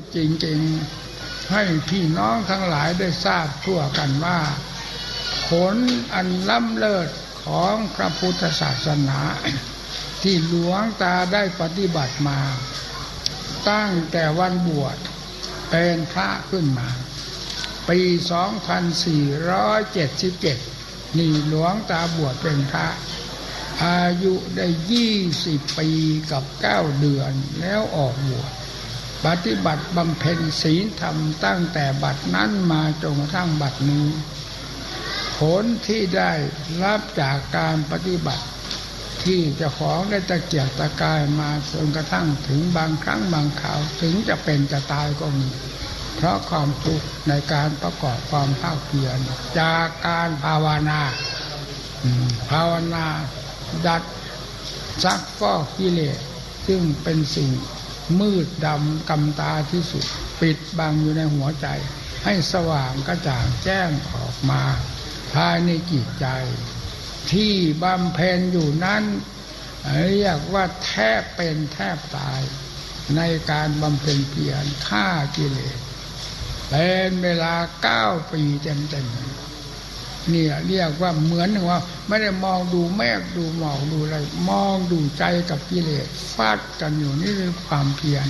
ดจริงๆ ให้พี่น้องทั้งหลายได้ทราบทั่วกันว่า ผลอันล้ำเลิศของพระพุทธศาสนา ที่หลวงตาได้ปฏิบัติมา ตั้งแต่วันบวชเป็นพระขึ้นมา ปี 2477 นี่หลวงตาบวชเป็นพระ อายุได้ 20 ปีกับ 9 เดือนแล้วออกบวช ปฏิบัติบำเพ็ญศีลธรรมตั้งแต่บัดนั้นมาจนกระทั่งบัดนี้ ผลที่ได้รับจากการปฏิบัติ ที่จะของได้ตะเกียกตะกายมาจนกระทั่งถึงบางครั้งบางคราวถึงจะเป็นจะตายก็มีเพราะความทุกข์ในการประกอบความภาคเพียรจากการภาวนาภาวนาดัดซักฟอกกิเลสซึ่งเป็นสิ่ง มืดดำกำตาที่สุด ปิดบังอยู่ในหัวใจ ให้สว่างกระจ่างแจ้งออกมา ภายในจิตใจ ที่บำเพ็ญอยู่นั้นเรียกว่าแทบเป็นแทบตาย ในการบำเพ็ญเพียรฆ่ากิเลสเป็นเวลาเก้าปีเต็มๆ นี่ยเรียกว่าเหมือนว่า ไม่ได้มองดูแมกดูหมอกดูอะไรมองดูใจกับกิเลสฟาดกันอยู่นี่คือความเพียร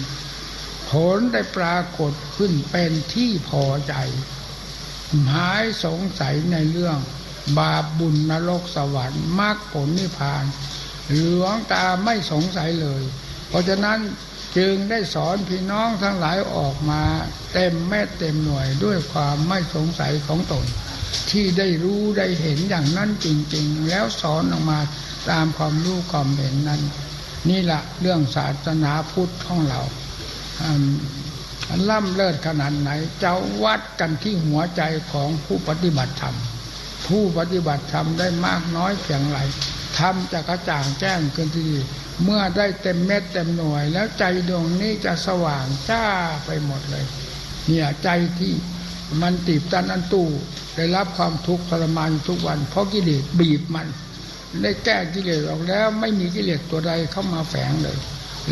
ผลได้ปรากฏขึ้นเป็นที่พอใจหายสงสัยในเรื่อง บาปบุญนรกสวรรค์มรรคผลนิพพานหลวงตาไม่สงสัยเลย เพราะฉะนั้นจึงได้สอนพี่น้องทั้งหลายออกมา เต็มแม่เต็มหน่วยด้วยความไม่สงสัยของตน ที่ได้รู้ได้เห็นอย่างนั้นจริง ๆ แล้วสอนออกมาตามความรู้ความเห็นนั้น นี่แหละเรื่องศาสนาพุทธของเราอืมล่ำเลิศขนาดไหนจะวัดกันที่หัวใจของผู้ปฏิบัติธรรม ผู้ปฏิบัติธรรมได้มากน้อยเพียงไรทำจะกระจ่างแจ้งขึ้นทีเมื่อได้เต็มเม็ดเต็มหน่วย แล้วใจดวงนี้จะสว่างจ้าไปหมดเลย เนี่ยใจที่มันตีบตันอันตู้ ได้รับความทุกข์ทรมานทุกวัน เพราะกิเลสบีบมัน ได้แก้กิเลสออกแล้ว ไม่มีกิเลสตัวใดเข้ามาแฝงเลย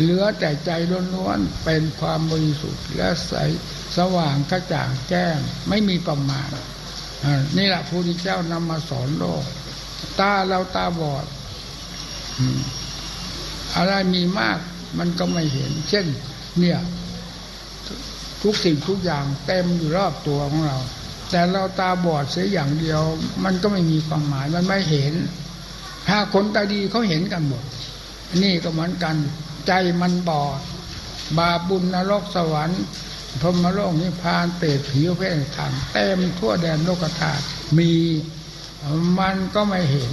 เหลือแต่ใจล้วนๆเป็นความบริสุทธิ์และใสสว่างกระจ่างแจ้งไม่มีประมาณนี่แหละพระพุทธเจ้านำมาสอนโลก ตาเราตาบอดอืมอะไรมีมากมันก็ไม่เห็น เช่น เนี่ย ทุกสิ่งทุกอย่างเต็มอยู่รอบตัวของเรา แต่เราตาบอดเสียอย่างเดียว มันก็ไม่มีความหมายมันไม่เห็น ถ้าคนตาดีเขาเห็นกันหมด นี่ก็เหมือนกัน ใจมันบอด บาบุญนรกสวรรค์พรมโลกนิพพานเปรตผีเพศธรรมเต็มทั่วแดนโลกธาตุมีมันก็ไม่เห็น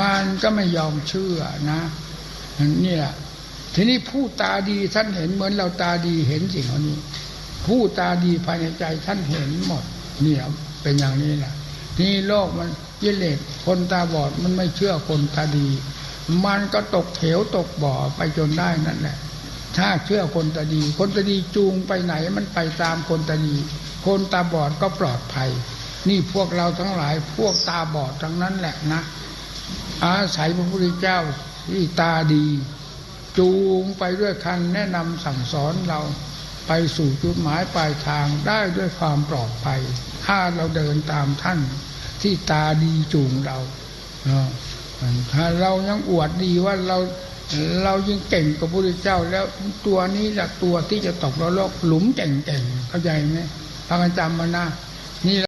มันก็ไม่ยอมเชื่อนะนี่แหละทีนี้ผู้ตาดีท่านเห็นเหมือนเราตาดีเห็นสิ่งเหล่านี้ ผู้ตาดีภายในใจท่านเห็นหมด นี่ยเป็นอย่างนี้แหละทีนี้โลกมันกิเลสคนตาบอดมันไม่เชื่อคนตาดี มันก็ตกเหวตกบ่อไปจนได้นั่นแหละ ถ้าเชื่อคนตาดี คนตาดีจูงไปไหนมันไปตามคนตาดี คนตาบอดก็ปลอดภัย นี่พวกเราทั้งหลายพวกตาบอดทั้งนั้นแหละนะ อาศัยพระพุทธเจ้าที่ตาดี จูงไปด้วยคันแนะนำสั่งสอนเราไปสู่จุดหมายปลายทางได้ด้วยความปลอดภัย ถ้าเราเดินตามท่านที่ตาดีจูงเราถ้าเรายังอวดดีว่าเราเรายิ่งเก่งกับพระพุทธเจ้า แล้วตัวนี้แหละตัวที่จะตกนรกหลุมเก่งๆเข้าใจไหมพังจำมานะนี่